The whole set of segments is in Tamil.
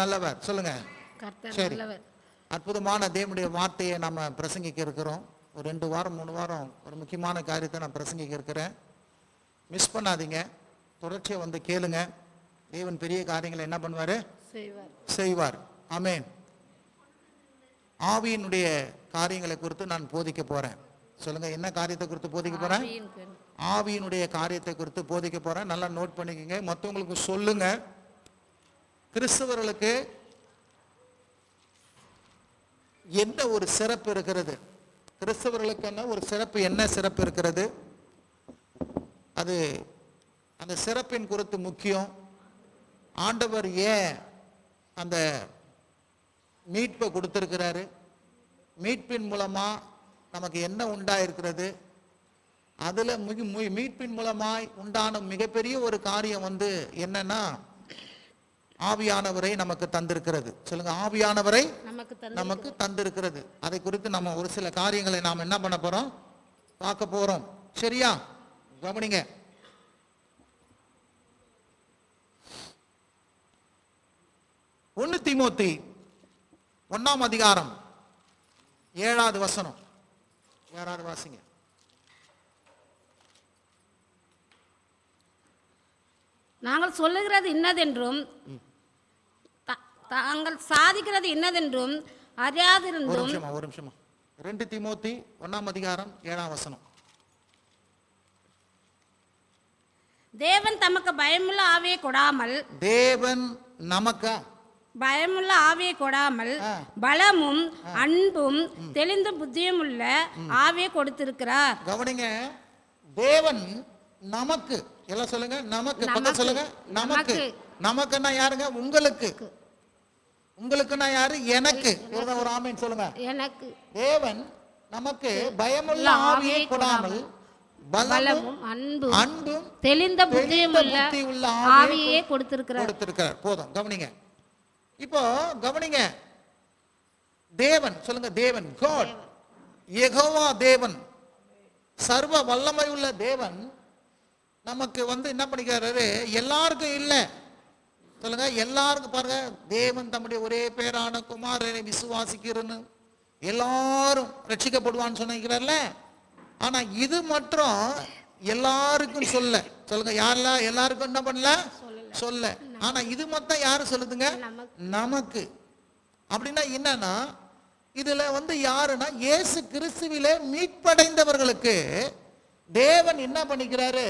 நல்லவர். சொல்லுங்க. சரி. அற்புதமான தேவனுடைய வார்த்தையை நம்ம பிரசங்கிக்க இருக்கிறோம். ஒரு ரெண்டு வாரம் மூணு வாரம் ஒரு முக்கியமான காரியத்தை நான் பிரசங்கிக்க இருக்கிறேன். மிஸ் பண்ணாதீங்க. தொடர்ச்சியை வந்து கேளுங்க. தேவன் பெரிய காரியங்களை என்ன பண்ணுவார்? செய்வார். ஆமென் ஆவியினுடைய காரியங்களை குறித்து நான் போதிக்க போறேன். சொல்லுங்க என்ன காரியத்தை குறித்து போதிக்க கண். ஆவியினுடைய காரியத்தை குறித்து போதிக்க போறேன். நல்லா நோட் பண்ணிக்கங்க. மற்றவங்களுக்கு சொல்லுங்க. கிறிஸ்தவர்களுக்கு என்ன ஒரு சிறப்பு இருக்கிறது? கிறிஸ்தவர்களுக்கான ஒரு சிறப்பு? என்ன சிறப்பு இருக்கிறது? அது அந்த சிறப்பின் குறித்து முக்கியம். ஆண்டவர் ஏன் அந்த மீட்பை கொடுத்துருக்கிறாரு? மீட்பின் மூலமாக நமக்கு என்ன உண்டாயிருக்கிறது? அதில் மிக மு- மீட்பின் மூலமாய் உண்டான மிகப்பெரிய ஒரு காரியம் வந்து என்னன்னா ஆவியானவரை நமக்கு தந்திருக்கிறது. சொல்லுங்க ஆவியானவரை நமக்கு தந்து நமக்கு தந்திருக்கிறது. அதை குறித்து நம்ம ஒரு சில காரியங்களை நாம் என்ன பண்ண போறோம்? பார்க்க போறோம். சரியா? கவனிங்க. ஒன்னு தீமோத்தி ஒண்ணாம் அதிகாரம் ஏழாவது வசனம். யாராவது வாசிங்க. நாங்கள் சொல்லுகிறது இன்னதென்றும் தாங்கள் சாதிக்கிறது இன்னதென்றும் ஒரு அறியாதிருந்தும் ஒரு நிமிஷமா ரெண்டு தீமோத்தி ஒண்ணாம் அதிகாரம் ஏழாம் வசனம். தேவன் தமக்கு பயமுள்ள ஆவியை கொடாமல் தேவன் நமக்கா? பயமுள்ள ஆவியை கொடாமல். பலமும் அன்பும் தெளிந்த புத்தியும் உள்ள ஆவியை கொடுத்திருக்கிறார். கவனிங்க தேவன் நமக்கு. எல்லாம் சொல்லுங்க நமக்கு. சொல்லுங்க நமக்கு. நமக்குன்னா யாருங்க? உங்களுக்கு. உங்களுக்குன்னா யாரு? எனக்கு. ஒரு ஆமீன் சொல்லுங்க. எனக்கு. தேவன் நமக்கு பயமுள்ள ஆவியை கொடாமல் பலமும் அன்பும் அன்பும் தெளிந்த புத்தியும் உள்ள ஆவியை கொடுத்திருக்கிறார். கொடுத்திருக்கிறார். போதும். கவனிங்க. இப்போ கவனிங்க. தேவன் சொல்லுங்க தேவன் காட் யெகோவா தேவன். சர்வ வல்லமை உள்ள தேவன் நமக்கு வந்து என்ன பண்ணிக்கிறாரு? எல்லாருக்கும் இல்லை. சொல்லுங்க எல்லாருக்கும் பாருங்க தேவன் தம்முடைய ஒரே பேரான குமாரனை விசுவாசிக்கிறன்னு எல்லாரும் ரட்சிக்கப்படுவான்னு சொன்னிக்கிறார்ல ஆனா இது மட்டும் எல்லாருக்கும் சொல்ல. சொல்லுங்க யாரெல்லாம் எல்லாருக்கும் என்ன பண்ணல? சொல்ல. ஆனா இது மட்டும் யாரு சொல்லுதுங்க? நமக்கு. அப்படின்னா என்னன்னா இதுல வந்து யாருன்னா இயேசு கிறிஸ்துவிலே மீட்படைந்தவர்களுக்கு தேவன் என்ன பண்ணிக்கிறாரு?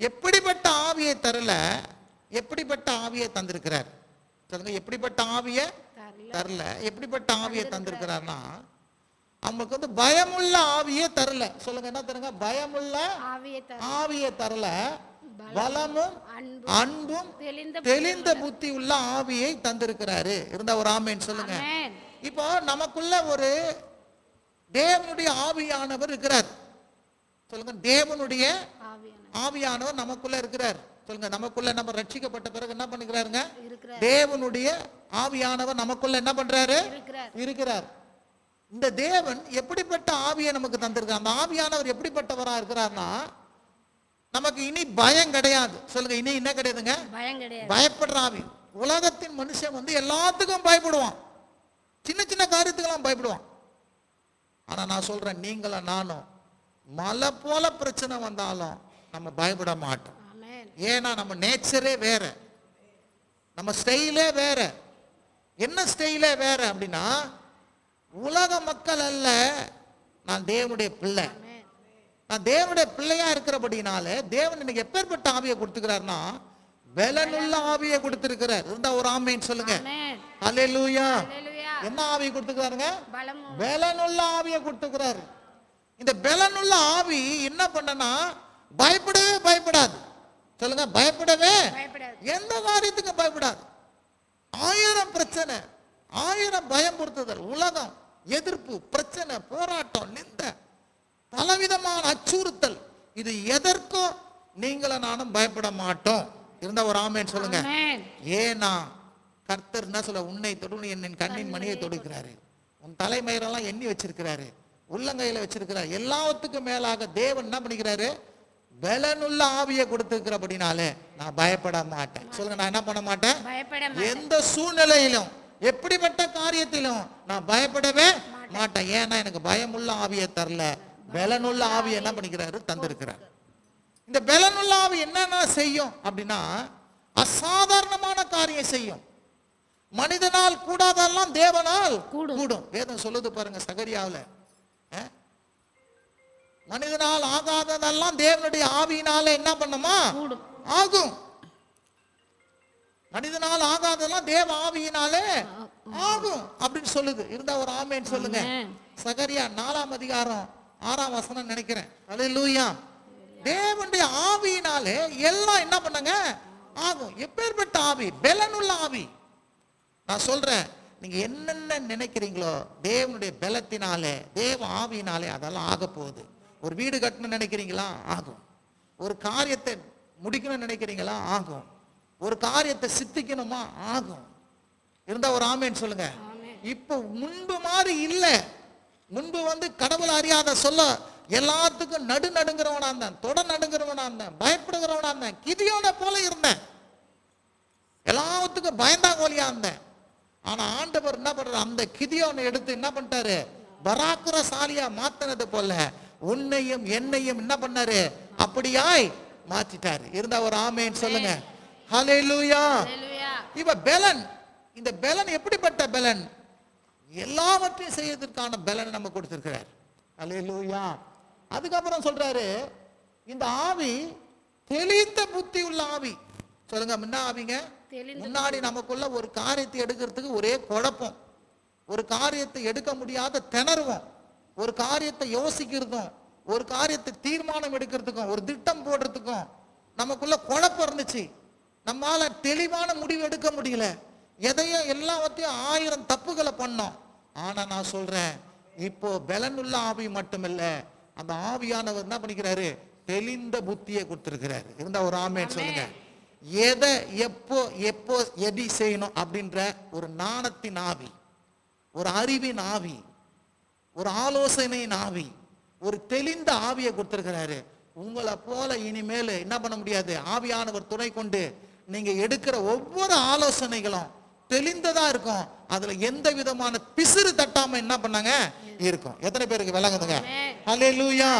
எப்படிப்பட்ட ஆவியை தரல? எப்படிப்பட்ட ஆவியை தந்திருக்கிறார்? சொல்லுங்க எப்படிப்பட்ட ஆவியை? தரல. எப்படிப்பட்ட ஆவியை தந்திருக்கிறார்னா அவங்களுக்கு வந்து பயமுள்ள ஆவியே தரல. சொல்லுங்க என்ன தருங்க? பயமுள்ள ஆவியை தரல. பலமும் அன்பு அன்பும் தெளிந்த தெளிந்த புத்தி உள்ள ஆவியை தந்திருக்கிறாரு. இருந்தா ஒரு ஆமேன்னு சொல்லுங்க. ஆமென். இப்போ நமக்குள்ள ஒரு தேவனுடைய ஆவியானவர் இருக்கிறார். சொல்லுங்க தேவனுடைய ஆவியான ஆவியானவர் நமக்குள்ள இருக்கிறார். சொல்லுங்க நமக்குள்ள நம்ம ரட்சிக்கப்பட்ட பிறகு என்ன பண்ணுகிறாருங்க தேவனுடைய ஆவியானவர் நமக்குள்ள என்ன பண்றாரு? இருக்கிறார். இந்த தேவன் எப்படிப்பட்ட ஆவியை நமக்கு தந்திருக்கார்? அந்த ஆவியானவர் எப்படிப்பட்டவரா இருக்கிறார்னா நமக்கு இனி பயம் கிடையாது. சொல்லுங்க இனி என்ன கிடையாதுங்க? பயப்படுற ஆவி. உலகத்தின் மனுஷன் வந்து எல்லாத்துக்கும் பயப்படுவான். சின்ன சின்ன காரியத்துக்கெல்லாம் பயப்படுவான். ஆனா நான் சொல்றேன் நீங்களும் நானும் மலை போல பிரச்சனை வந்தாலும் நம்ம பயப்பட மாட்டோம். ஏன்னா நம்ம நேச்சரே வேற. நம்ம ஸ்டைலே வேற. என்ன ஸ்டைலே வேற அப்படின்னா உலக மக்கள் அல்ல நான் தேவனுடைய பிள்ளை. நான் தேவனுடைய பிள்ளையா இருக்கிறபடினால தேவன் எனக்கு எப்பேற்பட்ட ஆவியை கொடுத்துக்கிறார்னா பலனுள்ள ஆவியை கொடுத்திருக்கிறார். இருந்தா ஒரு ஆமைன்னு சொல்லுங்க. ஹalleluya என்ன ஆவியை கொடுத்துக்கிறாருங்க? பலனுள்ள ஆவியை கொடுத்துக்கிறாரு. இந்த பலனுள்ள ஆவி என்ன பண்ணனா பயப்படவே பயப்படாது. சொல்லுங்க பயப்படவே. எந்த காரியத்துக்கும் பயப்படாது. ஆயிரம் பிரச்சனை ஆயிரம் பயம் பொறுத்துதல் உலகம். எதிர்ப்பு பிரச்சனை போராட்டம் நிந்த பலவிதமான அச்சுறுத்தல். இது எதற்கும் நீங்களும் நானும் பயப்பட மாட்டோம். இருந்தா ஒரு ஆமேன்னு சொல்லுங்க. ஆமென். ஏனா கர்த்தர் என்ன சொல்ல உன்னை தொடு என் கண்ணின் மணியை தொடுக்கிறாரு. உன் தலைமயிரெல்லாம் எண்ணி வச்சிருக்கிறாரு. உள்ளங்கையில வச்சிருக்கிறார். எல்லாத்துக்கும் மேலாக தேவன் என்ன பண்ணிக்கிறாரு? பலனுள்ள ஆவியை கொடுத்துருக்கிறபடினாலே நான் பயப்பட மாட்டேன். சொல்லுங்க நான் என்ன பண்ண மாட்டேன்? எந்த சூழ்நிலையிலும் எப்படிப்பட்ட காரியத்திலும் நான் பயப்படவே மாட்டேன். ஏன்னா எனக்கு பயமுள்ள ஆவியை தரல. பலனுள்ள ஆவியை என்ன பண்ணிக்கிறாரு? தந்திருக்கிறார். இந்த பலனுள்ள ஆவி என்னென்ன செய்யும் அப்படின்னா அசாதாரணமான காரியம் செய்யும். மனிதனால் கூடாதெல்லாம் தேவனால் கூடும். வேதம் சொல்லுது பாருங்க சகரியாவுல? மனிதனால் ஆகாததெல்லாம் தேவனுடைய ஆவியினால என்ன பண்ணுமா? ஆகும். மனிதனால் ஆகாததெல்லாம் தேவ ஆவியினாலே ஆகும் அப்படின்னு சொல்லுது. இருந்தா ஒரு ஆமேன்னு சொல்லுங்க. சகரியா நாலாம் அதிகாரம் ஆறாம் வசனம் நினைக்கிறேன். அல்லேலூயா தேவனுடைய ஆவியினாலே எல்லாம் என்ன பண்ணுங்க? ஆகும். எப்பேற்பட்ட ஆவி? பெலனுள்ள ஆவி. நான் சொல்றேன். நீங்க என்னென்ன நினைக்கிறீங்களோ தேவனுடைய பலத்தினாலே தேவ ஆவியினாலே அதெல்லாம் ஆக போகுது ஒரு வீடு கட்டணும்னு நினைக்கிறீங்களா? ஆகும். ஒரு காரியத்தை முடிக்கணும்னு நினைக்கிறீங்களா? ஆகும். ஒரு காரியத்தை சித்திக்கணுமா? ஆகும். இருந்தா ஒரு ஆமேன்னு சொல்லுங்க. இப்போ முன்பு மாதிரி இல்லை. முன்பு வந்து கடவுள் அறியாத சொல்ல எல்லாத்துக்கும் நடு நடுங்கிறவனா இருந்தேன். தொட நடுங்கிறவனா இருந்தேன். பயப்படுகிறவனா இருந்தேன். கிதியோட போல இருந்தேன். எல்லாத்துக்கும் பயந்தாங்கோலியா இருந்தேன். ஆனா ஆண்டவர் என்ன பண்றாரு? அந்த கிதியோனை எடுத்து என்ன பண்ணிட்டாரு? பராக்குரசாலியா மாத்தினது போல உன்னையும் என்னையும் என்ன பண்ணாரு? அப்படியாய் மாத்திட்டாரு. இருந்தா ஒரு ஆமேன்னு சொல்லுங்க. ஹalleluya. ஹalleluya. இப்ப பெலன். இந்த பெலன் எப்படிப்பட்ட பெலன்? எல்லாவற்றையும் செய்யறதுக்கான பெலனை நம்ம கொடுத்திருக்கிறார். அல்லேலூயா அதுக்கப்புறம் சொல்றாரு இந்த ஆவி தெளிந்த புத்தி உள்ள ஆவி. சொல்லுங்க முன்ன ஆவிங்க? முன்னாடி நமக்குள்ள ஒரு காரியத்தை எடுக்கிறதுக்கு ஒரே குழப்பம். ஒரு காரியத்தை எடுக்க முடியாத திணறுவோம். ஒரு காரியத்தை யோசிக்கிறதும் ஒரு காரியத்தை தீர்மானம் எடுக்கிறதுக்கும் ஒரு திட்டம் போடுறதுக்கும் நமக்குள்ள குழப்பம் இருந்துச்சு. நம்மால தெளிவான முடிவு எடுக்க முடியல. எதையும் எல்லாவற்றையும் ஆயிரம் தப்புகளை பண்ணோம். ஆனா நான் சொல்றேன் இப்போ பலனுள்ள ஆவி மட்டுமில்ல அந்த ஆவியானவர் என்ன பண்ணிக்கிறாரு? தெளிந்த புத்தியை கொடுத்திருக்கிறாரு. இருந்தா ஒரு ஆமேன்னு சொல்லுங்க. எதை எப்போ எப்போ எடி செய்யணும் அப்படின்ற ஒரு நாணத்தின் ஆவி ஒரு அறிவின் ஆவி ஒரு ஆலோசனையின் ஆவி ஒரு தெளிந்த ஆவியை கொடுத்திருக்கிறாரு. உங்களை போல இனிமேல் என்ன பண்ண முடியாது? ஆவியானவர் துணை கொண்டு நீங்க எடுக்கிற ஒவ்வொரு ஆலோசனைகளும் தெளிந்ததா இருக்கும். அதுல எந்த விதமான பிசிறு தட்டாம என்ன பண்ணாங்க? இருக்கும். எத்தனை பேருக்கு விளங்குதுங்க? ஹalleluya.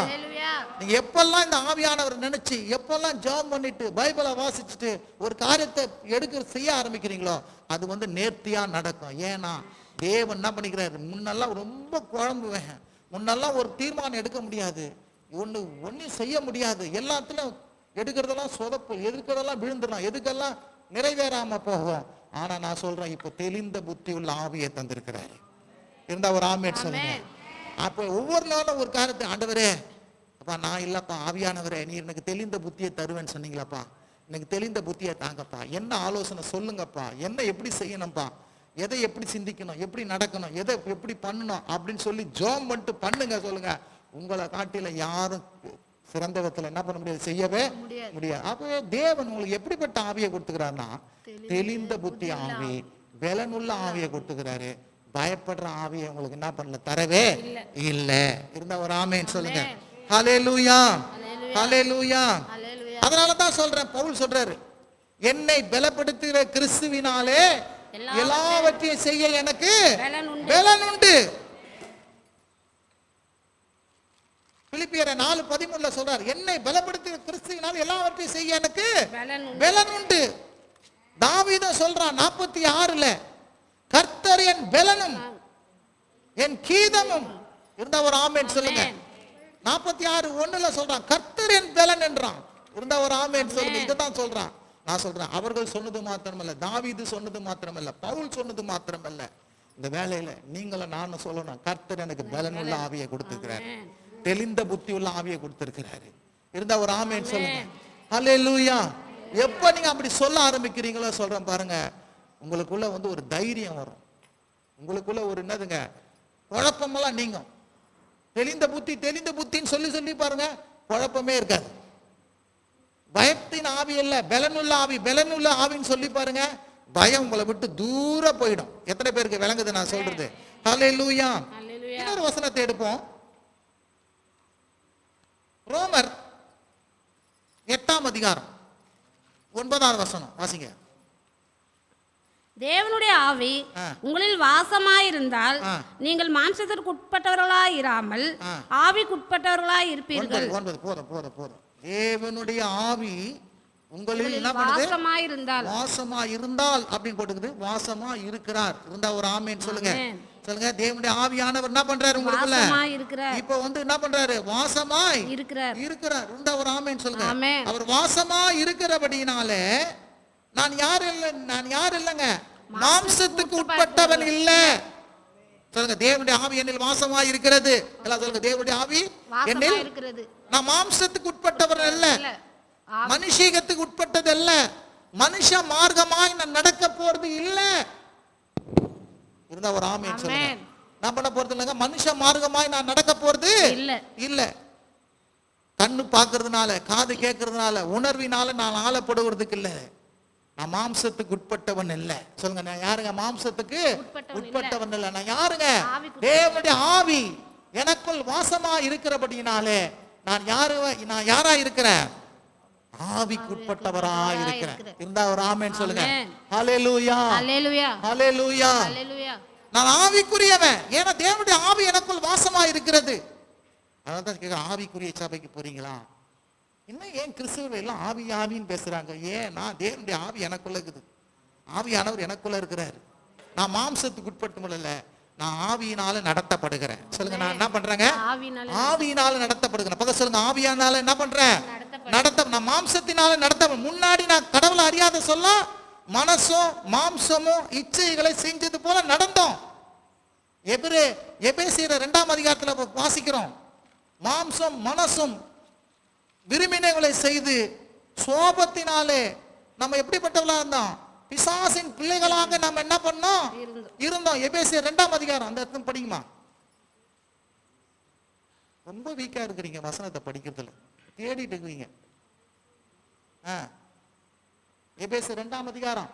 நீங்க எப்பெல்லாம் இந்த ஆவியானவர் நினைச்சு எப்பெல்லாம் ஜாம் பண்ணிட்டு பைபிளை வாசிச்சுட்டு ஒரு காரியத்தை எடுக்க செய்ய ஆரம்பிக்கிறீங்களோ அது வந்து நேர்த்தியா நடக்கும். ஏன்னா தேவன் என்ன பண்ணிக்கிறாரு? முன்னெல்லாம் ரொம்ப குழம்புவேன் முன்னெல்லாம் ஒரு தீர்மானம் எடுக்க முடியாது. ஒண்ணு ஒன்றும் செய்ய முடியாது. எல்லாத்துலயும் எடுக்கிறதெல்லாம் சொதப்பு எதுக்கிறதெல்லாம் விழுந்துடும் எதுக்கெல்லாம் நிறைவேறாம போகும்? ஆனா நான் சொல்றேன் இப்போ தெளிந்த புத்தி உள்ள ஆவியை தந்திருக்கிறாரு. இருந்தா ஒரு ஆமேட் சொல்லுங்க. அப்போ ஒவ்வொரு நாளும் ஒரு காரியத்தை ஆண்டவரே அப்பா நான் இல்லப்பா ஆவியானவரே நீ எனக்கு தெளிந்த புத்தியை தருவேன்னு சொன்னீங்களப்பா? எனக்கு தெளிந்த புத்தியை தாங்கப்பா. என்ன ஆலோசனை சொல்லுங்கப்பா? என்ன எப்படி செய்யணும்ப்பா எதை எப்படி சிந்திக்கணும் எப்படி நடக்கணும் எதை எப்படி பண்ணணும் அப்படின்னு சொல்லி ஜோம் பண்ணிட்டு பண்ணுங்க சொல்லுங்க. உங்களை காட்டில யாரும் சிறந்த விதத்துல என்ன பண்ண முடியாது செய்யவே முடியாது. அப்பவே தேவன் உங்களுக்கு எப்படிப்பட்ட ஆவியை கொடுத்துக்கிறாருன்னா தெளிந்த புத்தி ஆவி பலனுள்ள ஆவியை கொடுத்துக்கிறாரு. பயப்படுற ஆவியை உங்களுக்கு என்ன பண்ணல தரவே இல்ல. இருந்தா ஒரு ஆமேன்னு சொல்லுங்க. ஹalleluya. ஹalleluya. ஹalleluya. அதனால தான் சொல்றேன் பவுல் சொல்றாரு என்னை பலப்படுத்துகிற கிறிஸ்துவினாலே எல்லாவற்றையும் செய்ய எனக்கு பலன் உண்டு. பிலிப்பியரை நாலு பதிமூணுல சொல்றார் என்னை பலப்படுத்துகிற கிறிஸ்துவினால் எல்லாவற்றையும் செய்ய எனக்கு பலன் உண்டு. தாவீதும் சொல்றான் நாற்பத்தி ஆறுல கர்த்தர் என் பலனும் என் கீதமும். இருந்தா ஒரு ஆமேன் சொல்லுங்க. நாற்பத்தி ஆறு ஒண்ணுல சொல்றான் கர்த்தர் என் பலன் என்றான். இருந்தா ஒரு ஆமேன் சொல்லுங்க இதுதான் சொல்றான். நான் சொல்றேன் அவர்கள் சொன்னது மாத்திரமல்ல தாவீது சொன்னது மாத்திரமல்ல பவுல் சொன்னது மாத்திரமல்ல. இந்த வேலையில நீங்களும் நானும் சொல்லணும் கர்த்தர் எனக்கு பலனுள்ள ஆவியை கொடுத்திருக்கிறார். தெளிந்த புத்தி உள்ள ஆவியை கொடுத்திருக்கிறாரு. இருந்தா ஒரு ஆமேன். சொல்லுங்க. ஹalleluya. எப்ப நீங்க அப்படி சொல்ல ஆரம்பிக்கிறீங்களோ சொல்றேன் பாருங்க. உங்களுக்குள்ள வந்து ஒரு தைரியம் வரும். உங்களுக்குள்ள ஒரு என்னதுங்க குழப்பமெல்லாம் நீங்கும். தெளிந்த புத்தி தெளிந்த புத்தின்னு சொல்லி சொல்லி பாருங்க குழப்பமே இருக்காது. பயத்தின் ஆவி இல்ல பலனுள்ள ஆவி பலனுள்ள ஆவின்னு சொல்லி பாருங்க பயம் உங்களை விட்டு தூர போயிடும். எத்தனை பேருக்கு விளங்குது நான் சொல்றது? ஹalleluya. ஹalleluya. இன்னொரு வசனத்தை எடுப்போம். ரோமர் எட்டாம் அதிகாரம் ஒன்பதாவது வசனம் வாசிங்க. தேவனுடைய ஆவி. உங்களில் வாசமாயிருந்தால். நீங்கள் மாம்சத்திற்கு உட்பட்டவர்களாய் இராமல் ஆ. ஆவிக்குட்பட்டவர்களாய் இருப்பீர்கள் போதும் போதும் போதும். தேவனுடைய ஆவி உங்களில் என்ன பண்ணுது? வாசமாயிருந்தால். வாசமா இருந்தால் அப்படின்னு போட்டுக்குது. வாசமா இருக்கிறார். இருந்தா ஒரு ஆமேன்னு சொல்லுங்க. சொல்லுங்க. தேவனுடைய ஆவியானவர் என்ன பண்றாரு உங்களுக்குள்ள இப்போ வந்து என்ன பண்றாரு? வாசமாய் இருக்கிறார். இருக்கிறார். இருந்தா ஒரு ஆமேன்னு சொல்லுங்க. அவர் வாசமா இருக்கிறபடினாலே நான் யார் இல்லை நான் யார் இல்லைங்க? மாம்சத்துக்கு உட்பட்டவன் இல்ல. சொல்லுங்க தேவனுடைய ஆவி என்னில் வாசமா இருக்கிறது. எல்லாம் சொல்லுங்க தேவனுடைய ஆவி என்னில் நான் மாம்சத்துக்கு உட்பட்டவன் அல்ல. மனுஷீகத்துக்கு உட்பட்டது அல்ல. மனுஷ மார்க்கமாய் நான் நடக்க போறது இல்ல. இருந்தா ஒரு ஆமேன் சொல்லுங்க. நான் பண்ண போறது இல்லைங்க. மனுஷ மார்க்கமாய் நான் நடக்க போறது இல்ல. இல்ல. கண்ணு பார்க்கறதுனால காது கேட்கறதுனால உணர்வினால நான் ஆளப்படுவதுக்கு இல்ல. நான் மாம்சத்துக்கு உட்பட்டவன் இல்ல. சொல்லுங்க நான் யாருங்க? மாம்சத்துக்கு உட்பட்டவன் இல்ல. நான் யாருங்க? தேவனுடைய ஆவி எனக்குள் வாசமா இருக்கிறபடினாலே நான் யாரு? நான் யாரா இருக்கிறேன்? ஆவிக்கு உட்பட்டவரா இருக்கிறேன். இருந்தா ஒரு ஆமென் சொல்லுங்க. ஹalleluya. அல்லேலூயா ஹalleluya. அல்லேலூயா நான் ஆவிக்குரியவன். ஏன்னா தேவனுடைய ஆவி எனக்குள் வாசமா இருக்கிறது. அதான் தான் கேட்க ஆவிக்குரிய சபைக்கு போறீங்களா? இன்னும் ஏன் கிறிஸ்துவர் எல்லாம் ஆவி ஆவின்னு பேசுறாங்க? ஏன்? நான் தேவனுடைய ஆவி எனக்குள்ள இருக்குது. ஆவியானவர் எனக்குள்ள இருக்கிறார். நான் மாம்சத்துக்கு உட்பட்டு இல்ல நான் ஆவியினால நடத்தப்படுகிறேன். சொல்லுங்க நான் என்ன பண்றேங்க? ஆவியினால நடத்தப்படுகிறேன். பக்கம் சொல்லுங்க ஆவியானால என்ன பண்றேன்? நடத்த நான் மாம்சத்தினால நடத்த முன்னாடி நான் கடவுளை அறியாத சொல்ல மனசும் மாம்சமும் இச்சைகளை செஞ்சது போல நடந்தோம். எபிரே எபேசியர் ரெண்டாம் அதிகாரத்துல வாசிக்கிறோம். மாம்சம் மனசும் விரும்பினங்களை செய்து சோபத்தினாலே நம்ம எப்படிப்பட்டவளா இருந்தோம்? பிசாசின் பிள்ளைகளாக நம்ம என்ன பண்ணோம்? இருந்தோம். எபேசியர் ரெண்டாம் அதிகாரம் அந்த இடத்துல படிக்குமா? ரொம்ப வீக்கா இருக்கிறீங்க வசனத்தை படிக்கிறதுல. தேடிட்டு இருக்கிறீங்க ஆ. எபேசியர் ரெண்டாம் அதிகாரம்.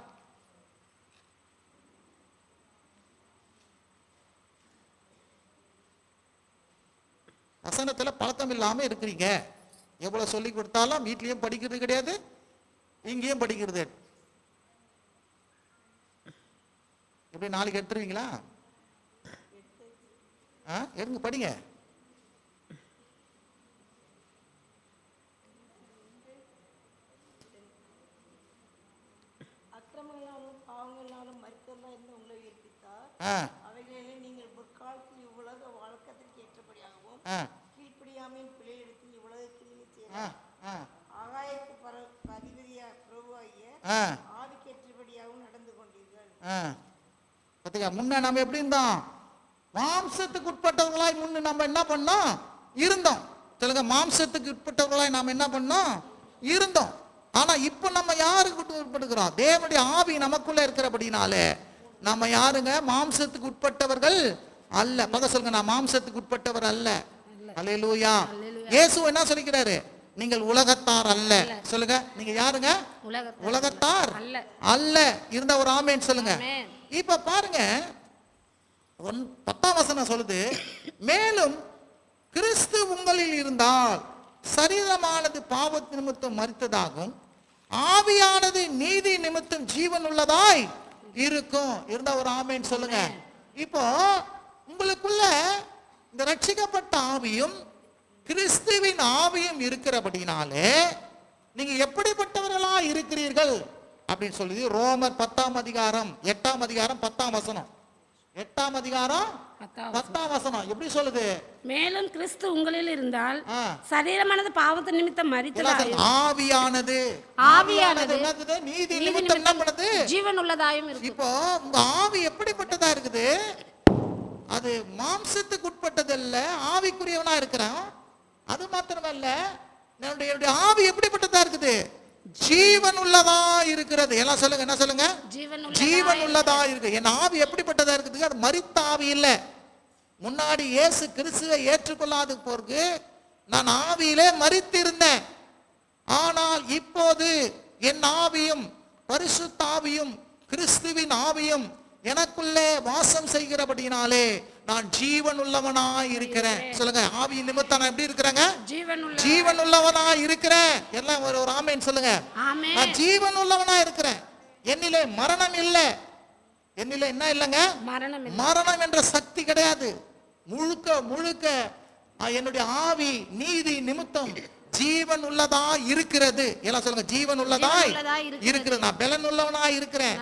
வசனத்துல பழக்கம் இல்லாம இருக்கிறீங்க. எவ்வளவு சொல்லி கொடுத்தாலும் வீட்லயும் படிக்கிறது கிடையாது இங்கேயும் படிக்கிறது. எப்படி நாளைக்கு எடுத்துருவீங்களா? ஆ எடுங்க படிங்க. ஆ. அவைகளிலே நீங்கள் முற்காலத்தில் இவ்வுலக வழக்கத்திற்கு ஏற்றபடியாகவும் ஆ கீழ்ப்படியாமையின் பிழையெடுத்து இவ்வுலகத்தில் ஆ செய்தார் ஆ ஆகாயத்து பர அதிபதியா பிரபுவாகிய ஆ. ஆவிக்கு ஏற்றபடியாகவும் நடந்து கொண்டீர்கள். ஆ. பார்த்தியா முன்ன நம்ம எப்படி இருந்தோம்? மாம்சத்துக்கு உட்பட்டவர்களாய் முன்ன நம்ம என்ன பண்ணோம்? இருந்தோம். சொல்லுங்க மாம்சத்துக்கு உட்பட்டவர்களாய் நாம் என்ன பண்ணோம்? இருந்தோம். ஆனா இப்போ நம்ம யாருக்கு உட்பட்டுக்கிறோம் தேவனுடைய ஆவி நமக்குள்ள இருக்கிறபடினாலே நம்ம யாருங்க? மாம்சத்துக்கு உட்பட்டவர்கள் அல்ல. பக சொல்லுங்க நான் மாம்சத்துக்கு உட்பட்டவர் அல்ல. அல்லேலூயா. இயேசு என்ன சொல்லிக்கிறாரு? நீங்கள் உலகத்தார் அல்ல. சொல்லுங்க. நீங்க யாருங்க? உலகத்தை உலகத்தார். அல்ல. இருந்த ஒரு ஆமேன்னு சொல்லுங்க. இப்ப பாருங்க. ஒன் பத்தாம் வசனம் சொல்லுது. மேலும் கிறிஸ்து உங்களில் இருந்தால் சரீரமானது பாவத்து நிமித்தம் மறித்ததாகும் ஆவியானது நீதி நிமித்தம் ஜீவன் உள்ளதாய் இருக்கும். இருந்த ஒரு ஆமேன்னு சொல்லுங்க. இப்போ உங்களுக்குள்ள இந்த ரட்சிக்கப்பட்ட ஆவியும் கிறிஸ்துவின் ஆவியும் இருக்கிறபடினாலே நீங்க எப்படிப்பட்டவர்களா இருக்கிறீர்கள்? அப்படின்னு சொல்லி ரோமர் பத்தாம் அதிகாரம் எட்டாம் அதிகாரம் பத்தாம் வசனம். எட்டாம் அதிகாரம் பத்தாம் வசனம். எப்படி சொல்லுது? மேலும் கிறிஸ்து உங்களில் இருந்தால். சரீரமானது பாவத்து நிமித்தம் எல்லாத்தையும் ஆவியானது. ஆவியானது. என்னது? நீதி நிமித்தம் என்ன பண்ணுது ஜீவன் உள்ளதாயும் இருக்கும். இப்போ உங்க ஆவி எப்படிப்பட்டதா இருக்குது? அது மாம்சத்துக்கு உட்பட்டது அல்ல ஆவிக்குரியவனா இருக்கிறான். அது மாத்திரமல்ல என்னுடைய ஆவி எப்படிப்பட்டதா இருக்குது? ஜீவன் உள்ளதா இருக்கிறது. எல்லாம் சொல்லுங்க என்ன சொல்லுங்க? ஜீவன் உள்ளதா இருக்கு. என் ஆவி எப்படிப்பட்டதா இருக்குது? அது மரித்த ஆவி இல்ல. முன்னாடி இயேசு கிறிஸ்துவை ஏற்றுக்கொள்ளாத போருக்கு நான் ஆவியிலே மரித்திருந்தேன். ஆனால் இப்போது என் ஆவியும் பரிசுத்த ஆவியும் கிறிஸ்துவின் ஆவியும் எனக்குள்ளே வாசம் செய்கிறபடினாலே நான் ஜீவன் உள்ளவனா இருக்கிறேன் சொல்லுங்க ஆவி நிமித்தம் நான் எப்படி இருக்கிறேங்க? ஜீவன் உள்ள ஜீவன் உள்ளவனா இருக்கிறேன். எல்லாம் ஒரு ஒரு ஆமேன்னு சொல்லுங்க. நான் ஜீவன் உள்ளவனா இருக்கிறேன். என்னிலே மரணம் இல்லை. என்னிலே என்ன இல்லைங்க? மரணம் என்ற சக்தி கிடையாது. முழுக்க முழுக்க என்னுடைய ஆவி நீதி நிமித்தம் ஜீவன் உள்ளதா இருக்கிறது. எல்லாம் சொல்லுங்க ஜீவன் உள்ளதா ஜீவன் உள்ளதா இருக்கிறது. நான் பலன் உள்ளவனா இருக்கிறேன்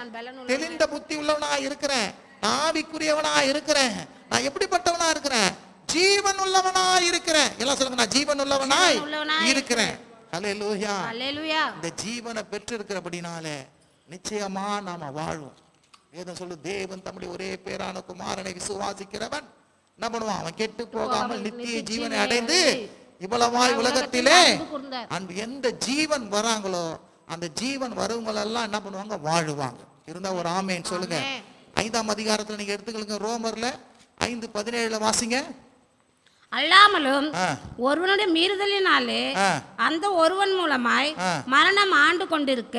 தெளிந்த புத்தி உள்ளவனா இருக்கிறேன். ஆவிக்குரியவனா இருக்கிறேன். நான் எப்படிப்பட்டவனா இருக்கிறேன்? ஜீவன் உள்ளவனா இருக்கிறேன் எல்லாம் சொல்லுங்க நான் ஜீவன் உள்ளவனா ஜீவன் உள்ளவனாய் இருக்கிறேன். ஹalleluya. அல்லேலூயா இந்த ஜீவனை பெற்றிருக்கிறபடினாலே நிச்சயமா நாம வாழ்வோம். வேதம் சொல்லு தேவன் தம்முடைய ஒரே பேரான குமாரனை விசுவாசிக்கிறவன். என்ன பண்ணுவான்? அவன் கெட்டு போகாமல் நித்திய ஜீவனை அடைந்து இவ்வளவாய் உலகத்திலே அன்பு எந்த ஜீவன் வராங்களோ அந்த ஜீவன் வரவங்களெல்லாம் என்ன பண்ணுவாங்க? வாழுவாங்க. இருந்தா ஒரு ஆமேன்னு சொல்லுங்க. ஐந்தாம் அதிகாரத்துல நீங்க எடுத்துக்கலுங்க ரோமர்ல ஐந்து பதினேழுல வாசிங்க அல்லாமலும். ஒருவனுடைய மீறுதலினாலே. அந்த ஒருவன் மூலமாய். மரணம் ஆண்டு கொண்டிருக்க.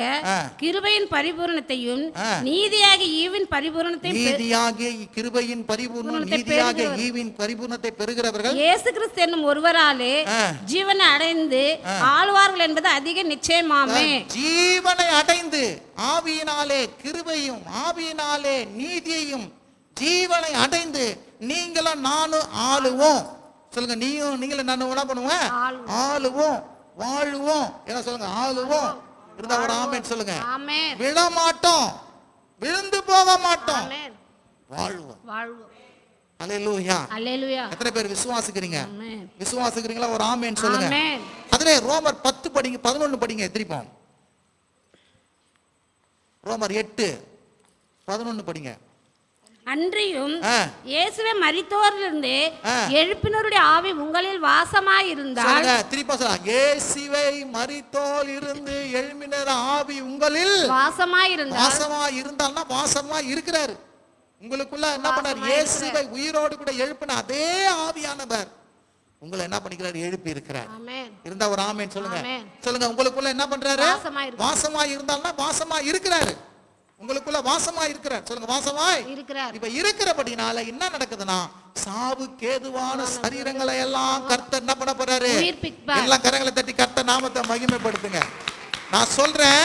கிருபையின் பரிபூரணத்தையும். நீதியாகி ஈவின் பரிபூரணத்தையும் நீதியாகிய கிருபையின் பரிபூர்ணம் நீதியாகிய. ஈவின் பரிபூர்ணத்தை பெறுகிறவர்கள் இயேசு கிறிஸ்து என்னும் ஒருவராலே. ஜீவனை அடைந்து ஆழ்வார்கள் என்பது அதிக நிச்சயமாமே ஜீவனை அடைந்து ஆவியினாலே கிருபையும் ஆவியினாலே நீதியையும் ஜீவனை அடைந்து நீங்களும் நானும் ஆளுவோம். சொல்லுங்க நீயும் நீங்களும் நானும் என்ன பண்ணுவேன் ஆளுவோம். வாழுவோம். என்ன சொல்லுங்க ஆளுவோம். இருந்தா ஒரு ஆமேன் சொல்லுங்க. ஆமென். விழமாட்டோம். விழுந்து போக மாட்டோம். வாழ்வோம். வாழ்வோம். அல்லேலூயா. அல்லேலூயா. எத்தனை பேர் விசுவாசிக்கிறீங்க? விசுவாசிக்கிறீங்களா? ஒரு ஆமேன் சொல்லுங்க. அதிலே ரோமர் பத்து படிங்க பதினொன்னு படிங்க திருப்போம் ரோமர் எட்டு பதினொன்னு படிங்க. அன்றியும் இயேசுவே மரித்தோரிலிருந்து. எழுப்பினருடைய ஆவி உங்களில் வாசமாயிருந்தால் சொல்லுங்க திருப்ப சொல்லுங்க இயேசுவை மரித்தோல் இருந்து எழுமினர் ஆவி உங்களில் வாசமாயிருந்தால் வாசமா இருந்தால்னா வாசமா இருக்கிறாரு உங்களுக்குள்ள என்ன பண்ணார்? இயேசுவை உயிரோடு கூட எழுப்பின அதே ஆவியானவர் உங்களை என்ன பண்ணிக்கிறார்? எழுப்பி இருக்கிறார் இருந்தா ஒரு ஆமேன் சொல்லுங்க. சொல்லுங்க உங்களுக்குள்ள என்ன பண்றாரு. வாசமா இருந்தால்னா வாசமா இருக்கிறாரு உங்களுக்குள்ள வாசமா இருக்கிறார். சொல்லுங்க வாசமாய். இருக்கிறார். இப்ப இருக்கிறபடினால என்ன நடக்குதுன்னா சாவு கேதுவான சரீரங்களை எல்லாம் கர்த்தர் என்ன பண்ண போறாரு. எல்லாம் கரங்களை தட்டி கர்த்தர் நாமத்தை மகிமைப்படுத்துங்க. நான் சொல்றேன்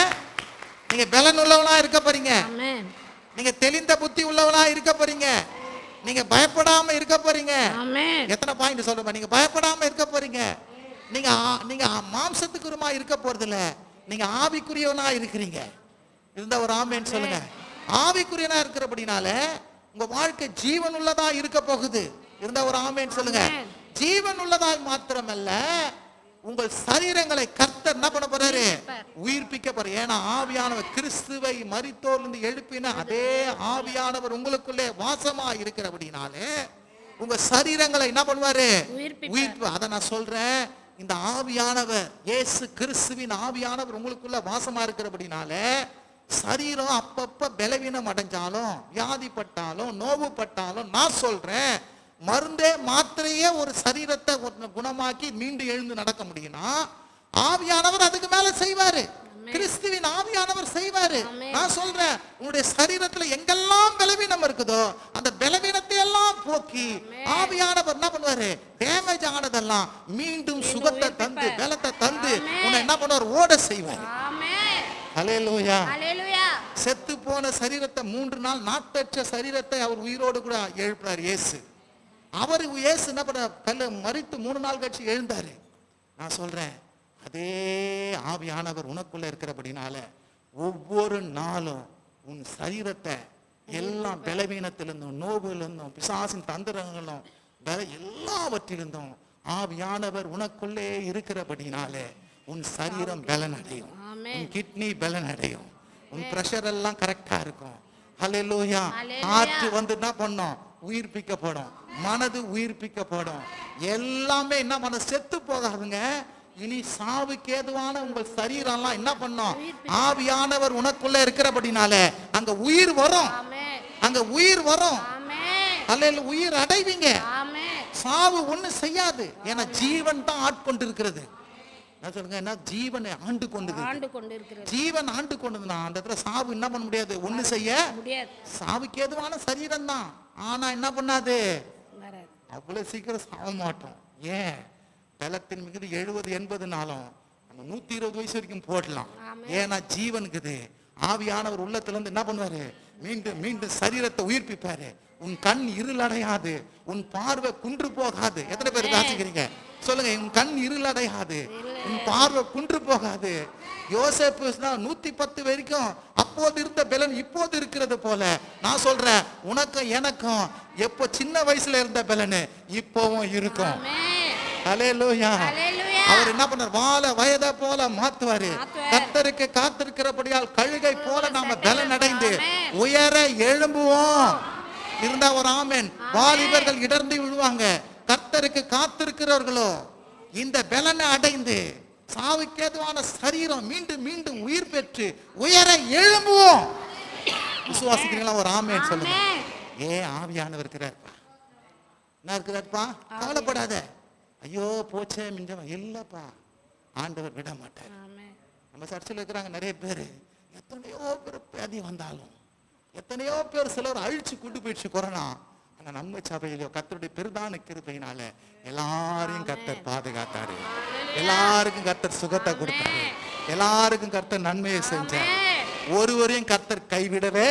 நீங்க பலன் உள்ளவனா இருக்க போறீங்க. நீங்க தெளிந்த புத்தி உள்ளவனா இருக்க போறீங்க. நீங்க பயப்படாம இருக்க போறீங்க. எத்தனை பாயிண்ட் சொல்றேன் நீங்க பயப்படாம இருக்க போறீங்க. நீங்க நீங்க மாம்சத்துக்குருமா இருக்க போறது இல்ல நீங்க ஆவிக்குரியவனா இருக்கிறீங்க. இருந்தா ஒரு ஆமேன்னு சொல்லுங்க. ஆவிக்குரியனா இருக்கிறபடினால உங்க வாழ்க்கை ஜீவன் உள்ளதா இருக்க போகுது. இருந்தா ஒரு ஆமேன்னு சொல்லுங்க. ஜீவன் உள்ளதாய் மாத்திரமல்ல உங்கள் சரீரங்களை கர்த்தர் என்ன பண்ண போறாரு. உயிர்ப்பிக்க போற ஏன்னா ஆவியானவர் கிறிஸ்துவை மரித்தோர்ந்து எழுப்பின அதே ஆவியானவர் உங்களுக்குள்ளே வாசமா இருக்கிறபடினாலே உங்க சரீரங்களை என்ன பண்ணுவாரு. உயிர்ப்பு. அதை நான் சொல்றேன். இந்த ஆவியானவர் இயேசு கிறிஸ்துவின் ஆவியானவர் உங்களுக்குள்ள வாசமா இருக்கிறபடினாலே சரீரம் அப்பப்ப பலவீனம் அடைஞ்சாலும் வியாதிப்பட்டாலும் நோவுப்பட்டாலும் நான் சொல்றேன் மருந்தே மாத்திரையே ஒரு சரீரத்தை குணமாக்கி மீண்டும் எழுந்து நடக்க முடியும்னா ஆவியானவர் அதுக்கு மேல செய்வாரு. கிறிஸ்துவின் ஆவியானவர் செய்வாரு. நான் சொல்றேன் உங்களுடைய சரீரத்துல எங்கெல்லாம் பலவீனம் இருக்குதோ அந்த பலவீனத்தை எல்லாம் போக்கி ஆவியானவர் என்ன பண்ணுவாரு? டேமேஜ் ஆனதெல்லாம் மீண்டும் சுகத்தை தந்து. பலத்தை தந்து. உன்னை என்ன பண்ணுவார்? ஓட செய்வார். அல்லேலூயா செத்து போன சரீரத்தை மூன்று நாள் நாட்டற்ற சரீரத்தை அவர் உயிரோடு கூட எழுப்பினார் இயேசு. அவர் இயேசு என்ன பண்ண கல்ல மறித்து மூணு நாள் கழிச்சு எழுந்தாரு. நான் சொல்றேன் அதே ஆவியானவர் உனக்குள்ள இருக்கிறபடினால ஒவ்வொரு நாளும் உன் சரீரத்தை எல்லாம் பலவீனத்திலிருந்தும் நோவிலிருந்தும் பிசாசின் தந்திரங்களும் எல்லாவற்றிலிருந்தும் ஆவியானவர் உனக்குள்ளே இருக்கிறபடினாலே உன் சரீரம் பலன் அடையும். உன் கிட்னி பலன் அடையும். உன் பிரஷர் எல்லாம் கரெக்டா இருக்கும். ஹalleluya. காற்று வந்து என்ன பண்ணும்? உயிர்ப்பிக்கப்படும். மனது உயிர்ப்பிக்கப்படும். எல்லாமே என்ன பண்ண செத்து போகாதுங்க. இனி சாவுக்கு ஏதுவான உங்கள் சரீரம்லாம் என்ன பண்ணும்? ஆவியானவர் உனக்குள்ள இருக்கிறபடினால அங்க உயிர் வரும். அங்க உயிர் வரும். அல்ல உயிர் அடைவீங்க. சாவு ஒண்ணு செய்யாது. ஏன்னா ஜீவன் தான் ஆட்கொண்டு இருக்கிறது என்ன சொல்லுங்க என்ன? ஜீவனை ஆண்டு கொண்டு ஆண்டு கொண்டிருக்கிறது. ஜீவன் ஆண்டு கொண்டதுனா அந்த இடத்துல சாவு என்ன பண்ண முடியாது? ஒண்ணு செய்ய முடியாது. சாவுக்கு ஏதுவான சரீரம் தான். ஆனா என்ன பண்ணாது? அவ்வளவு சீக்கிரம் சாக மாட்டோம். ஏன்? பலத்தின் மிகுதி எழுபது எண்பது நாளும் நம்ம நூத்தி இருபது வயசு வரைக்கும் போடலாம். ஏன்னா ஜீவனுக்குது. ஆவியானவர் உள்ளத்துல இருந்து என்ன பண்ணுவாரு? மீண்டும் மீண்டும் சரீரத்தை உயிர்ப்பிப்பாரு. உன் கண் இருளடையாது. உன் பார்வை குன்று போகாது. எத்தனை பேர் வாசிக்கிறீங்க? சொல்லுங்க உன் கண் இருளடையாது. உன் பார்வை குன்று போகாது. யோசேப்பு நூத்தி பத்து வரைக்கும் அப்போது இருந்த பலன் இப்போது இருக்கிறது போல. நான் சொல்றேன் உனக்கும் எனக்கும் எப்போ சின்ன வயசுல இருந்த பலனு இப்போவும் இருக்கும். ஹalleluya. அவர் என்ன பண்ணார்? வாழ வயதை போல மாத்துவாரு. கர்த்தருக்கு காத்திருக்கிறபடியால் கழுகை போல நாம பலன் அடைந்து. உயர எழும்புவோம். இருந்தா ஒரு ஆமென். வாலிபர்கள் இடர்ந்து விழுவாங்க. கர்த்தருக்கு காத்திருக்கிறவர்களோ இந்த பலனை அடைந்து சாவுக்கேதுவான சரீரம் மீண்டும் மீண்டும் உயிர் பெற்று உயர எழும்புவோம். விசுவாசிக்கிறீங்களா? ஒரு ஆமென் சொல்லுங்க. ஏ ஆவியானவர் இருக்கிறார்ப்பா என்ன இருக்கிறார்ப்பா? கவலைப்படாத. ஐயோ போச்சே மிஞ்சம் இல்லப்பா. ஆண்டவர் விட மாட்டார். நம்ம சர்ச்சில் இருக்கிறாங்க நிறைய பேர். எத்தனையோ பேர் வியாதி வந்தாலும் எத்தனையோ பேர் சிலர் அழிச்சு கொண்டு போயிடுச்சு கொரோனா. ஆனா நம்ம சபையிலோ கர்த்தருடைய பெருதான கிருபையினால எல்லாரையும் கர்த்தர் பாதுகாத்தாரு. எல்லாருக்கும் கர்த்தர் சுகத்தை கொடுத்தாரு. எல்லாருக்கும் கர்த்தர் நன்மையை செஞ்சார். ஒருவரையும் கர்த்தர் கைவிடவே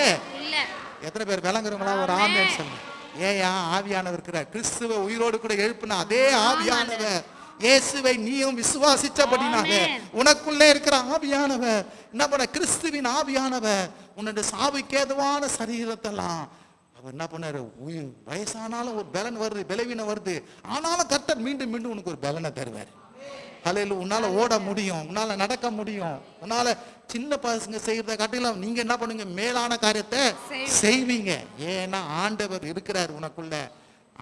எத்தனை பேர் விளங்குறவங்களா ஒரு ஆமேன். சொல்லுங்க. ஏயா ஆவியானவர் இருக்கிறார்? கிறிஸ்துவ உயிரோடு கூட எழுப்பின அதே ஆவியானவர். இயேசுவை நீயும் விசுவாசிச்சபடினால உனக்குள்ளே இருக்கிற ஆவியானவர் என்ன பண்ண கிறிஸ்துவின் ஆவியானவர் உன்னுடைய சாவுக்கேதுவான சரீரத்தெல்லாம் அவர் என்ன பண்ணாரு? உயிர் வயசானாலும் ஒரு பலன் வருது பலவீனம் வருது. ஆனாலும் கர்த்தர் மீண்டும் மீண்டும் உனக்கு ஒரு பலனை தருவார். அலையில உன்னால ஓட முடியும். உன்னால நடக்க முடியும். உன்னால சின்ன பசங்க செய்யறத காட்டிலும் நீங்க என்ன பண்ணுங்க? மேலான காரியத்தை செய்வீங்க. ஏன்னா ஆண்டவர் இருக்கிறார் உனக்குள்ள.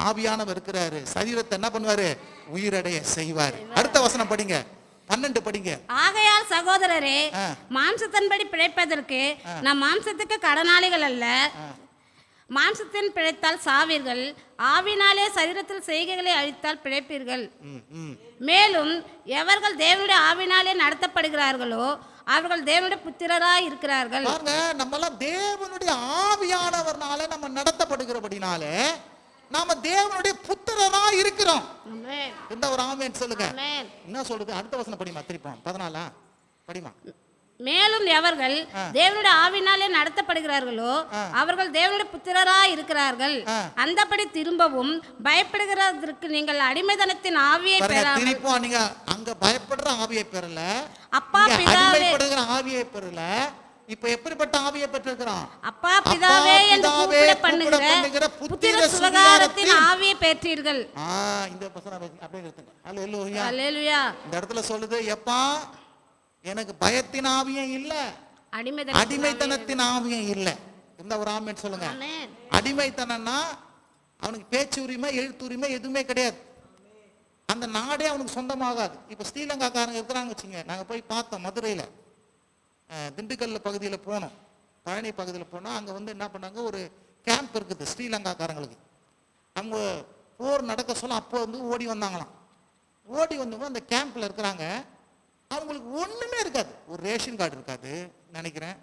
ஆவியானவர் இருக்கிறாரு. சரீரத்தை என்ன பண்ணுவாரு? உயிரடைய செய்வார். அடுத்த வசனம் படிங்க. பன்னெண்டு படிங்க. ஆகையால் சகோதரரே. மாம்சத்தின்படி பிழைப்பதற்கு நம் மாம்சத்துக்கு கடனாளிகள் அல்ல. மாம்சத்தின் பிழைத்தால் சாவீர்கள். ஆவினாலே சரீரத்தில் செய்கைகளை அழித்தால் பிழைப்பீர்கள். மேலும் எவர்கள் தேவனுடைய ஆவினாலே நடத்தப்படுகிறார்களோ அவர்கள் தேவனுடைய புத்திரராய் இருக்கிறார்கள். பாருங்க நம்ம எல்லாம் தேவனுடைய ஆவியானவர்னால நம்ம நடத்தப்படுகிறபடினால நாம தேவனுடைய புத்திரரா இருக்கிறோம். இந்த ஒரு ஆமேன் சொல்லுங்க. என்ன சொல்லுது? அடுத்த வசனம் படிமா திருப்போம் பதினாலா? படிமா. மேலும் எவர்கள் தேவனுடைய ஆவினாலே நடத்தப்படுகிறார்களோ அவர்கள் தேவனுடைய புத்திரராய் இருக்கிறார்கள். அந்தபடி திரும்பவும் பயப்படுகிறதற்கு நீங்கள் அடிமைதனத்தின் ஆவியை பெறாமல் நீங்க அங்க பயப்படுற ஆவியை பெறல. அப்பா பிதாவே. ஆவியை பெறல. இப்ப எப்படிப்பட்ட ஆவியை பெற்றிருக்கிறோம் அப்பா பிதாவே என்று கூப்பிட பண்ணுகிற புத்திர சுகாரத்தின் ஆவியை பெற்றீர்கள். ஆ இந்த வசனம் அப்படியே இந்த இடத்துல சொல்லுது எப்பா எனக்கு பயத்தின் ஆவியும் இல்ல அடிமைதனம் அடிமைத்தனத்தின் ஆவியும் இல்ல. இந்த ஒரு ஆமின்னு சொல்லுங்க. ஆமென். அடிமைத்தனம்னா அவனுக்கு பேச்சு உரிமை எழுத்து உரிமை எதுவுமே கிடையாது. அந்த நாடே அவனுக்கு சொந்தமாகாது. இப்போ ஸ்ரீலங்காக்காரங்க இருக்கிறாங்க வச்சுங்க நாங்கள் போய் பார்த்தோம் மதுரையில். திண்டுக்கல் பகுதியில் போனோம். பழனி பகுதியில் போனால் அங்கே வந்து என்ன பண்ணாங்க? ஒரு கேம்ப் இருக்குது ஸ்ரீலங்காக்காரங்களுக்கு. அவங்க போர் நடக்க சொல்ல அப்போ வந்து ஓடி வந்தாங்களாம். ஓடி வந்தவங்க அந்த கேம்பில் இருக்கிறாங்க. அவங்களுக்கு ஒன்றுமே இருக்காது. ஒரு ரேஷன் கார்டு இருக்காது நினைக்கிறேன்.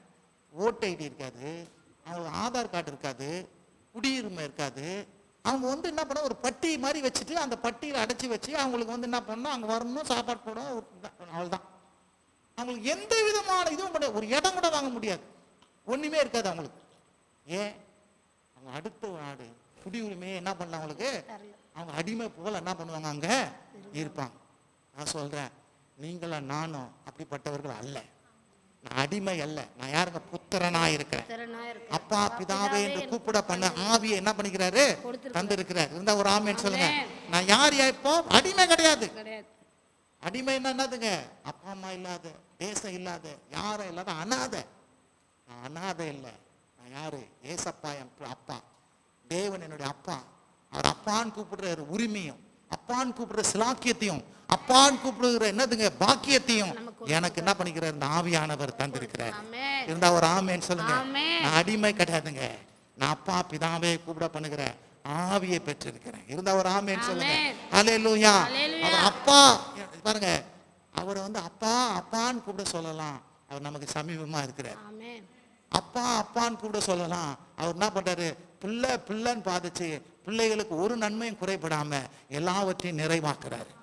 ஓட்டு ஐடி இருக்காது. அவங்களுக்கு ஆதார் கார்டு இருக்காது. குடியுரிமை இருக்காது. அவங்க வந்து என்ன பண்ண ஒரு பட்டி மாதிரி வச்சுட்டு அந்த பட்டியில் அடைச்சி வச்சு அவங்களுக்கு வந்து என்ன பண்ணணும்? அங்கே வரணும் சாப்பாடு போடணும் அவ்வளோதான் அவங்களுக்கு எந்த விதமான இதுவும் கிடையாது ஒரு இடம் கூட வாங்க முடியாது. ஒண்ணுமே இருக்காது அவங்களுக்கு. ஏன்? அவங்க அடுத்த நாடு குடியுரிமையை என்ன பண்ணலாம் அவங்களுக்கு? அவங்க அடிமை போல என்ன பண்ணுவாங்க அங்க? இருப்பாங்க. நான் சொல்றேன் நீங்களும் நானும் அப்படிப்பட்டவர்கள் அல்ல. நான் அடிமை அல்ல. நான் யாருங்க? புத்திரனா இருக்கிறேன். அப்பா பிதாவே என்று கூப்பிட பண்ண ஆவியை என்ன பண்ணிக்கிறாரு? தந்திருக்கிறார். இருந்தா ஒரு ஆமேன்னு சொல்லுங்க. நான் யார் இப்போ அடிமை கிடையாது. கிடையாது. அடிமைன்னா என்னதுங்க? அப்பா அம்மா இல்லாத தேசம் இல்லாத யாரும் இல்லாத அனாதை. நான் அனாதை இல்லை. நான் யாரு? ஏசப்பா என் அப்பா. தேவன் என்னுடைய அப்பா. அவர் அப்பான்னு கூப்பிடுற உரிமையும். அப்பான்னு கூப்பிடுற சிலாக்கியத்தையும். அப்பான்னு கூப்பிடுகிற என்னதுங்க? பாக்கியத்தையும். எனக்கு என்ன பண்ணிக்கிறார்? இந்த ஆவியானவர் தந்திருக்கிறார். இருந்தா ஒரு ஆமேன்னு சொல்லுங்க. நான் அடிமை கிடையாதுங்க. நான் அப்பா பிதாவே கூப்பிட பண்ணுகிற ஆவியை பெற்றிருக்கிறேன். இருந்தா ஒரு ஆமேன்னு சொல்லுங்க. ஹalleluya. அவர் அப்பா. பாருங்க. அவரை வந்து அப்பா அப்பான்னு கூப்பிட சொல்லலாம். அவர் நமக்கு சமீபமா இருக்கிறார். அப்பா அப்பான்னு கூப்பிட சொல்லலாம். அவர் என்ன பண்றாரு? பிள்ளை பிள்ளைன்னு பாதிச்சு பிள்ளைகளுக்கு ஒரு நன்மையும் குறைபடாம எல்லாவற்றையும் நிறைவாக்குறாரு.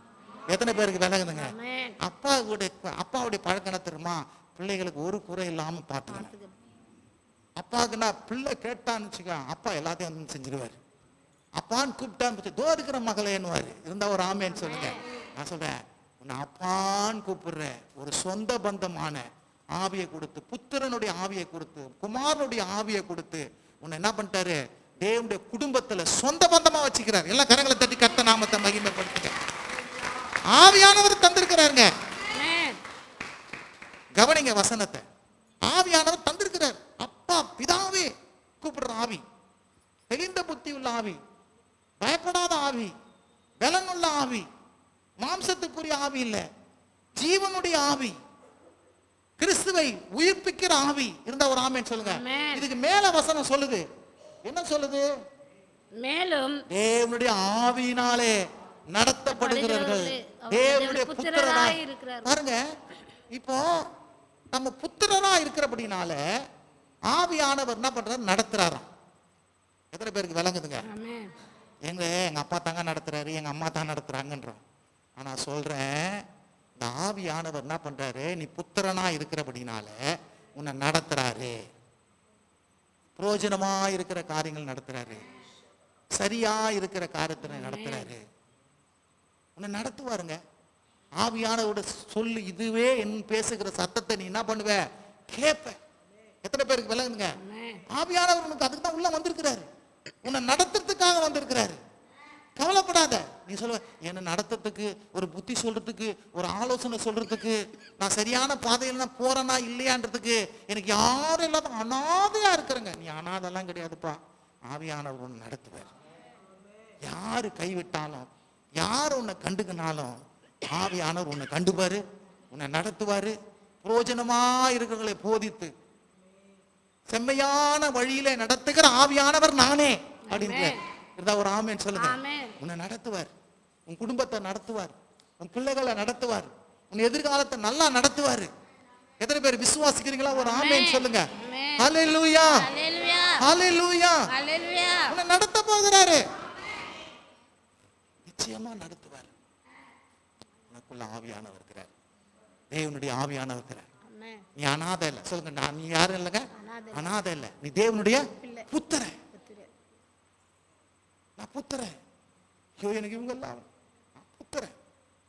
எத்தனை பேருக்கு விளங்குதுங்க? ஆமென். அப்பாவுடைய அப்பாவுடைய பழக்கம் தெரியுமா? பிள்ளைகளுக்கு ஒரு குறை இல்லாம பார்த்துக்கணும் அப்பாவுக்குன்னா பிள்ளை கேட்டான்னு வச்சுக்க அப்பா எல்லாத்தையும் வந்து செஞ்சிருவாரு. அப்பான்னு கூப்பிட்டான்னு தோ இருக்கிற மகளேன்னுவாரு இருந்தா ஒரு ஆமேன்னு சொல்லுங்க. நான் சொல்றேன் உன்னை அப்பான்னு கூப்பிடுற ஒரு சொந்த பந்தமான ஆவியை கொடுத்து புத்திரனுடைய ஆவியை கொடுத்து குமாரனுடைய ஆவியை கொடுத்து உன்னை என்ன பண்ணிட்டாரு? தேவனுடைய குடும்பத்துல சொந்த பந்தமா வச்சுக்கிறார். எல்லா கரங்களை தட்டி கத்த நாமத்தை மகிமைப்படுத்துங்க. ஆவியானவர் தந்திருக்கிறாருங்க. கவனிங்க வசனத்தை. ஆவியானவர் தந்திருக்கிறார். அப்பா பிதாவே கூப்பிடுற ஆவி. தெளிந்த புத்தி உள்ள ஆவி. பயப்படாத ஆவி பலனுள்ள ஆவி மாம்சத்துக்குரிய ஆவி இல்ல. ஜீவனுடைய ஆவி கிறிஸ்துவை உயிர்ப்பிக்கிற ஆவி இருந்தா ஒரு ஆமேன்னு சொல்லுங்க. ஆமென். இதுக்கு மேல வசனம் சொல்லுது. என்ன சொல்லுது? மேலும் தேவனுடைய ஆவியினாலே நடத்தப்படுகிறார்கள் தேவனுடைய புத்திரராய். பாருங்க. இப்போ நம்ம புத்திரரா இருக்கிறபடினால ஆவியானவர் என்ன பண்றாரு? நடத்துறாராம். எத்தனை பேருக்கு விளங்குதுங்க? ஆமென். எங்க எங்க அப்பா தாங்க நடத்துறாரு எங்க அம்மா தான் நடத்துறாங்கன்றோம். ஆனா சொல்றேன் இந்த ஆவியானவர் என்ன பண்றாரு நீ புத்திரனா இருக்கிறபடினால உன்னை நடத்துறாரு. பிரயோஜனமா இருக்கிற காரியங்கள் நடத்துறாரு. சரியா இருக்கிற காரியத்தை நடத்துறாரு. உன்னை நடத்துவாருங்க. ஆவியானவரோட சொல்லு இதுவே என் பேசுகிற சத்தத்தை நீ என்ன பண்ணுவ? கேட்ப எத்தனை பேருக்கு விளங்குங்க. ஆவியானவர் உனக்கு அதுக்கு தான் உள்ள வந்திருக்கிறாரு. உன்னை நடத்துறதுக்காக வந்திருக்கிறாரு. கவலைப்படாத. நீ சொல்லுவ என்னை நடத்துறதுக்கு ஒரு புத்தி சொல்றதுக்கு ஒரு ஆலோசனை சொல்றதுக்கு நான் சரியான பாதையில் நான் போறேனா இல்லையான்றதுக்கு எனக்கு யாரும் இல்லாத அனாதையா இருக்கிறேங்க. நீ அனாதெல்லாம் கிடையாதுப்பா. ஆவியானவர் உன்னை நடத்துவார். யாரு கைவிட்டாலும் யார் உன்னை கண்டுக்கினாலும் ஆவியானவர் உன்னை கண்டுபாரு உன்னை நடத்துவாரு. புரோஜனமா இருக்கிறவங்களை போதித்து செம்மையான வழியில நடத்துகிற ஆவியானவர் நானே அப்படின்னு இருந்தா ஒரு ஆமேன்னு சொல்லுங்க. ஆமென். உன்னை நடத்துவார். உன் குடும்பத்தை நடத்துவார். உன் பிள்ளைகளை நடத்துவார். உன் எதிர்காலத்தை நல்லா நடத்துவாரு. எத்தனை பேர் விசுவாசிக்கிறீங்களா? ஒரு ஆமேன்னு சொல்லுங்க. ஆமென். ஹalleluya. ஹalleluya. உன்னை நடத்த போகிறாரு. நிச்சயமா நடத்துவார். உனக்குள்ள ஆவியானவர் இருக்கிறார். தேவனுடைய ஆவியானவர் இருக்கிறார். ஆமென். நீ அனாதை இல்லை சொல்லுங்க நான் நீ யாரும் இல்லைங்க? அனாதை இல்லை நீ தேவனுடைய. புத்திரன். நான் புத்திரன் ஐயோ எனக்கு இவங்க எல்லாம் புத்திரன்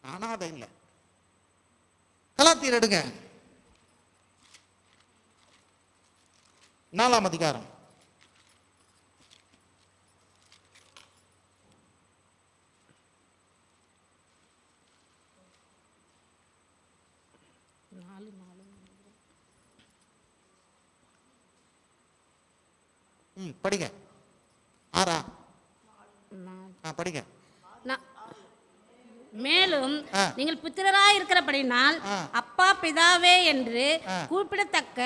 அனாதை இல்லை கலாத்தீர் எடுங்க. நாலாம் அதிகாரம் நாலு நாலு ம் படிங்க. ஆறா. ஆ படிங்க. மேலும். நீங்கள் புத்திரராய் இருக்கிறபடினால். அப்பா பிதாவே என்று. கூப்பிடத்தக்க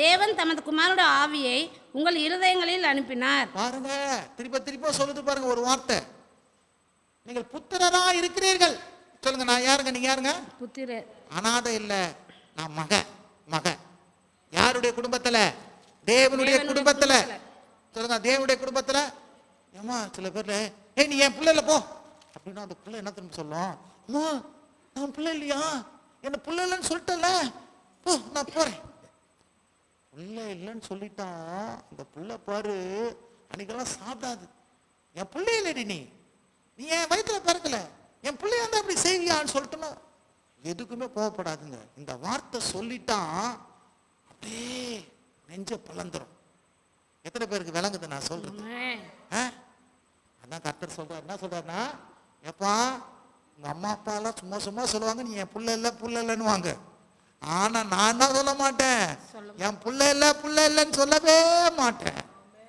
தேவன் தமது குமாரோட ஆவியை உங்கள் இருதயங்களில் அனுப்பினார். பாருங்க திருப்ப திருப்ப சொல்லுது பாருங்க ஒரு வார்த்தை. நீங்கள் புத்திரரா இருக்கிறீர்கள். சொல்லுங்க நான் யாருங்க நீங்க யாருங்க? புத்திரர். அனாதை இல்ல நான் மக மக யாருடைய குடும்பத்துல? தேவனுடைய குடும்பத்துல. குடும்பத்துல. சொல்லுங்க தேவனுடைய குடும்பத்தில். ஏமா சில பேர்ல ஏய் நீ என் பிள்ளைல போ. அப்படின்னா அந்த பிள்ளை என்ன திரும்ப சொல்லும்? அம்மா நான் பிள்ளை இல்லையா? என்ன பிள்ளை இல்லைன்னு சொல்லிட்டல. போ நான் போறேன். பிள்ளை இல்லைன்னு சொல்லிட்டான். அந்த பிள்ளை பாரு அன்னைக்கெல்லாம் சாப்பிடாது. என் பிள்ளை இல்லடி நீ. நீ என் வயிற்றுல பிறக்கல. என் பிள்ளைய வந்து அப்படி செய்வியான்னு சொல்லிட்டுனா எதுக்குமே கோவப்படாதுங்க. இந்த வார்த்தை சொல்லிட்டான் அப்படியே நெஞ்ச பலந்துரும். எத்தனை பேருக்கு விளங்குது நான் சொல்றது? அதான் கர்த்தர் சொல்றாரு. என்ன சொல்றாருன்னா எப்பா உங்க அம்மா அப்பா எல்லாம் சும்மா சும்மா சொல்லுவாங்க நீ என் புள்ள இல்ல புள்ள இல்லைன்னு வாங்க ஆனா நான் என்ன சொல்ல மாட்டேன். என் புள்ள இல்ல புள்ள இல்லைன்னு சொல்லவே மாட்டேன்.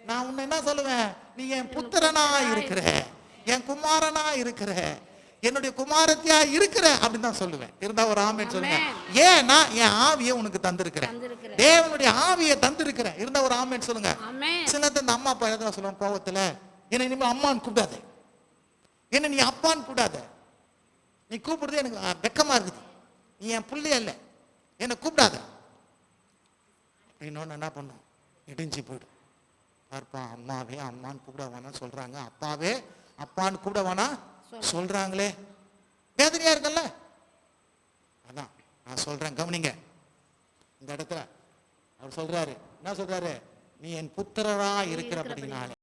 நான் உன்னை என்ன சொல்லுவேன்? நீ என் புத்திரனா இருக்கிற என் குமாரனா இருக்கிற என்னுடைய குமாரத்தியா இருக்கிற அப்படின்னு தான் சொல்லுவேன். இருந்தா ஒரு ஆமேன்னு சொல்லுங்க. ஏன்னா என் ஆவியை உனக்கு தந்திருக்கிறேன். தேவனுடைய ஆவியை தந்திருக்கிறேன். இருந்தா ஒரு ஆமேன்னு சொல்லுங்க. நேரத்துல இந்த அம்மா அப்பா எதாவது சொல்லுவாங்க கோவத்துல? என்னை இனிமேல் அம்மான்னு கூப்பிடாத. என்ன நீ அப்பான்னு கூப்பிடாத. நீ கூப்பிடுறது எனக்கு வெக்கமா இருக்குது. நீ என் பிள்ளைய இல்ல என்னை கூப்பிடாத. இன்னொன்னு என்ன பண்ணும்? இடிஞ்சு போயிடும். பார்ப்பா அம்மாவே அம்மான்னு கூப்பிட வேணாம் சொல்றாங்க. அப்பாவே அப்பான்னு கூப்பிட வேணாம். சொல்றாங்களே? வேதனையா இருக்குல்ல? அதான் நான் சொல்றேன் கவனிங்க. இந்த இடத்துல அவர் சொல்றாரு என்ன சொல்றாரு? நீ என் புத்திரரா இருக்கிறபடினாலே.